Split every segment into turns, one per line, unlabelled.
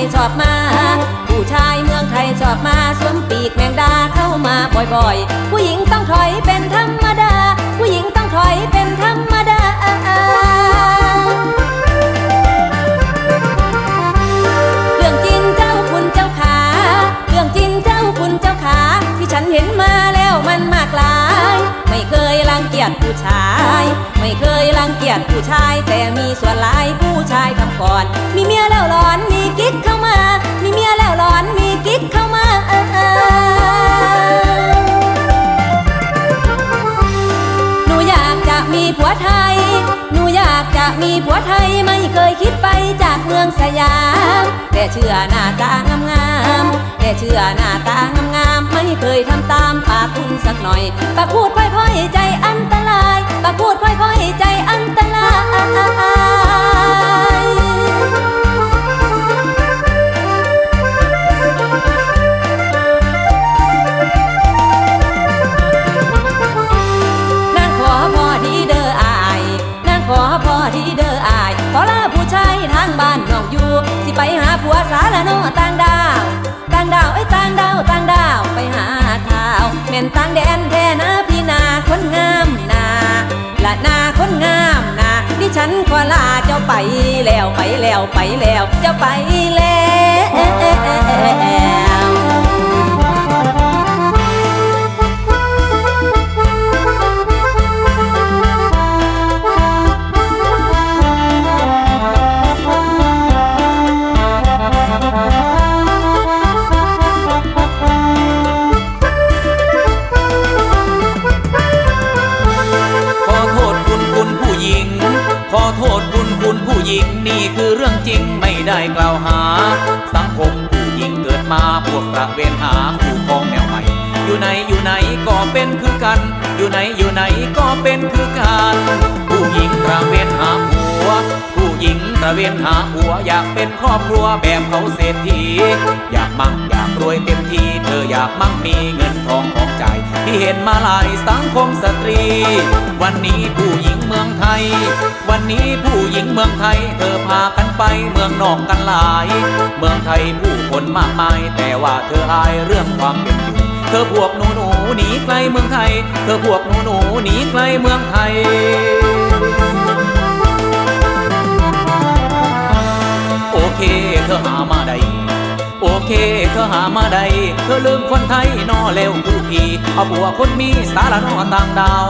ยชอบมา ผู้ชายเมืองไทยชอบมาสวมปีกแมงดาเข้ามาบ่อยๆ ผู้หญิงต้องถอยเป็นธรรมดา ผู้หญิงต้องถอยเป็นธรรมดาเรื่องจริงเจ้าคุณเจ้าขาเรื่องจริงเจ้าคุณเจ้าขาที่ฉันเห็นมาแล้วมันมากลาย ไม่เคยรังเกียจผู้ชาย ไม่เคยรังเกียจผู้ชาย แต่มีส่วนหลายผู้ชายทำก่อน จะมีผัวไทยไม่เคยคิดไปจากเมืองสยาม แต่เชื่อหน้าตางามงามแต่เชื่อหน้าตางามงามไม่เคยทำตามปากคุณสักหน่อยปากพูดพ่อยๆใจ ละโนต่างดาวต่างดาวไอ้ต่างดาวต่างดาวไปหาข่าวแม่นต่างแดนแท้นะพี่นาคนงามนาละนาคนงามนาดิฉันขอลาเจ้าไปแล้วไปแล้วไปแล้วเจ้าไปแล้ว
หญิงนี่คือเรื่องจริงไม่ได้กล่าวหา สังคมผู้หญิงเกิดมาพวกประเวนหาคู่ครองแนวใหม่อยู่ไหนอยู่ไหนก็เป็นคือกัน อยู่ไหนอยู่ไหนก็เป็นคือกันผู้หญิงประเวนหาผัว ผู้หญิงประเวนหาผัวอยากเป็นครอบครัวแบบเขาเศรษฐีอยากมั่ง รวยเต็มทีเธออยากมั่งมีเงินทองของใจ ที่เห็นมาหลายสังคมสตรี วันนี้ผู้หญิงเมืองไทย วันนี้ผู้หญิงเมืองไทย เธอพากันไปเมืองนอกกันหลาย เมืองไทยผู้คนมากมาย แต่ว่าเธออายเรื่องความเป็นอยู่เธอพวกหนูหนูหนีไกลเมืองไทย เธอพวกหนูหนูหนีไกลเมืองไทย อหามาใดเธอลืมคนไทยนอแล้วคือพี่เอาบัวคนมีสาระนอต่างดาว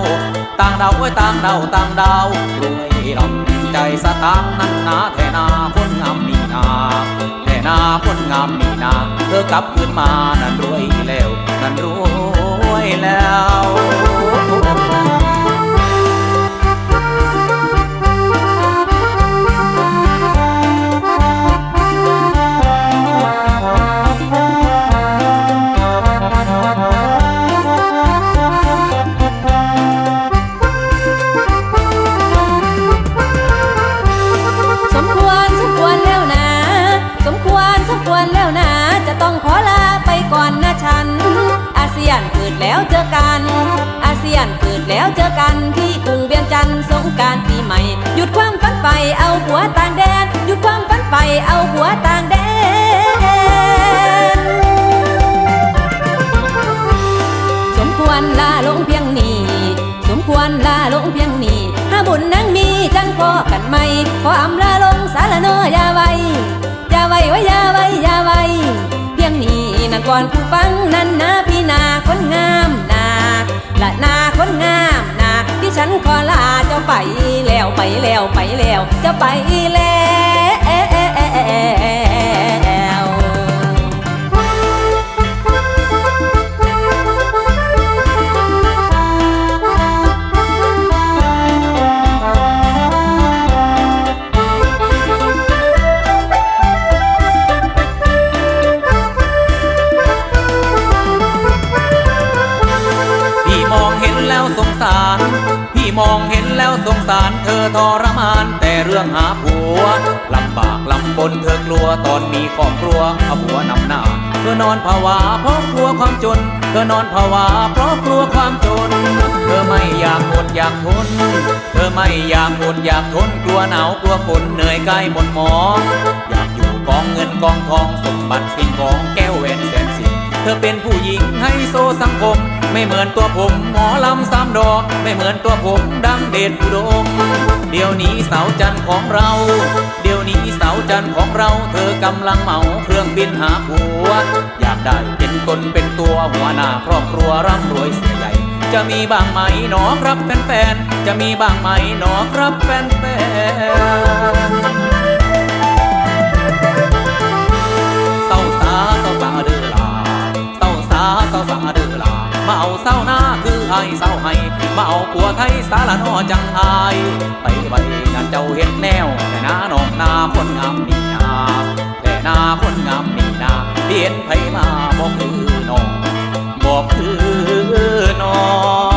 ต่างดาวไว้ต่างดาวต่างดาวรวยลำใจสตางนั้นนาแทนาคนงามมีนาแทนาคนงามมีนา เธอกลับคืนมานั้นรวยแล้วนั้นรวย
เจอกัน อาเซียนเกิดแล้วเจอกันที่กรุงเวียงจันทร์สงการปีใหม่ หยุดความฝันไปเอาหัวต่างแดน หยุดความฝันไปเอาหัวต่างแดน สมควรลาลงเพียงนี้ สมควรลาลงเพียงนี้ถ้าบุญนังมีจังพอกันไหมขออำลาลงสารโนอยาไว้ยาไว้ไว้ยาไว้ยาไว้เพียงนี้นั่นก่อนผู้ฟังนั่นนะพี่นาค แล้วเจะไปแล้ว
พี่มองเห็นแล้วสงสาร พี่มองเห็นแล้วสงสาร เธอทรมา รื่องหาผัวลำบากลำบนเธอกลัวตอนมีครอบครัวเอาผัวนำหน้า เธอนอนภาวะเพราะกลัวความจน เธอนอนภาวะเพราะกลัวความจน เธอไม่อยากอดอยากทน เธอไม่อยากอดอยากทนกลัวหนาวกลัวฝนเหนื่อยกายหมดหมองอยากอยู่กองเงินกองทองสมบัติสิ่งของแก้วแหวนแสนสินเธอเป็นผู้หญิงให้โซสังคม ไม่เหมือนตัวผมหมอลำสามดอก ไม่เหมือนตัวผมดังเดชอุดม เดี๋ยวนี้สาวจันทร์ของเรา เดี๋ยวนี้สาวจันทร์ของเราเธอกำลังเหมาเครื่องบินหาผัว อยากได้เป็นตนเป็นตัวหัวหน้าครอบครัวร่ำรวยเสียใหญ่จะมีบ้างไหมหนอครับแฟนๆจะมีบ้างไหมหนอครับแฟนๆายเศร้าให้มาเอาปัวไทยสารนอจังไทยไปไว้นั่นเจ้าเห็ดแนวแต่น้าน้องนาคนงามนี่นาแต่น้าคนงามนี่นาเปลี่ยนไผมาบอกคือน้องบอกคือน้อง